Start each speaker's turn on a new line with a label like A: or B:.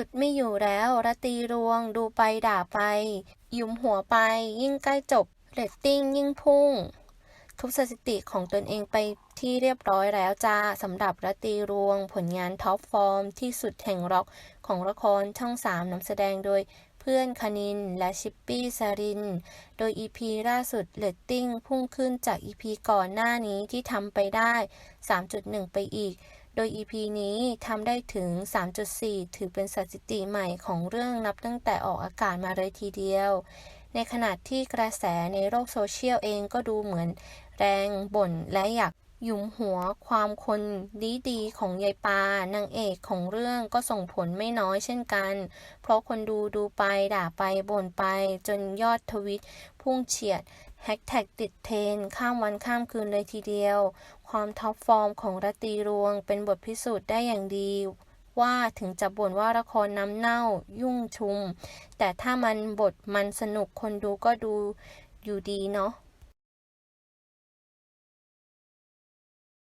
A: ฉุดไม่อยู่แล้วระตีรวง ดูไปด่าไป ยุมหัวไป ยิ่งใกล้จบเรตติ้งยิ่งพุ่ง ทุบสถิติของตนเองไปที่เรียบร้อยแล้วจ้าสำหรับรัตตีรวง ผลงานท็อปฟอร์ม ที่สุดแห่งร็อกของละครช่อง 3นำแสดงโดยเพื่อนคณินและชิปปี้ซาริน โดย EP ล่าสุดเรตติ้งพุ่งขึ้นจาก EP ก่อนหน้านี้ที่ทำไปได้ 3.1 ไปอีก โดย EP นี้ทำได้ถึง 3.4 ถือเป็นสถิติใหม่ของเรื่องนับตั้งแต่ออกอากาศมาเลยทีเดียว ในขณะที่กระแสในโลกโซเชียลเองก็ดูเหมือนแรงบ่นและอยากหยุมหัวความคนดีๆของยายปานางเอกของเรื่องก็ส่งผลไม่น้อยเช่นกัน เพราะคนดูดูไปด่าไปบ่นไปจนยอดทวิตพุ่งเฉียด แฮชแท็กติดเทรนข้ามวันข้ามคืนเลยทีเดียว ความท็อปฟอร์มของรัตตีรวงเป็นบทพิสูจน์ได้อย่างดี ว่าถึงจะบ่นว่าละครน้ำเน่ายุ่งชุม แต่ถ้ามันบทมันสนุกคนดูก็ดูอยู่ดีเนาะ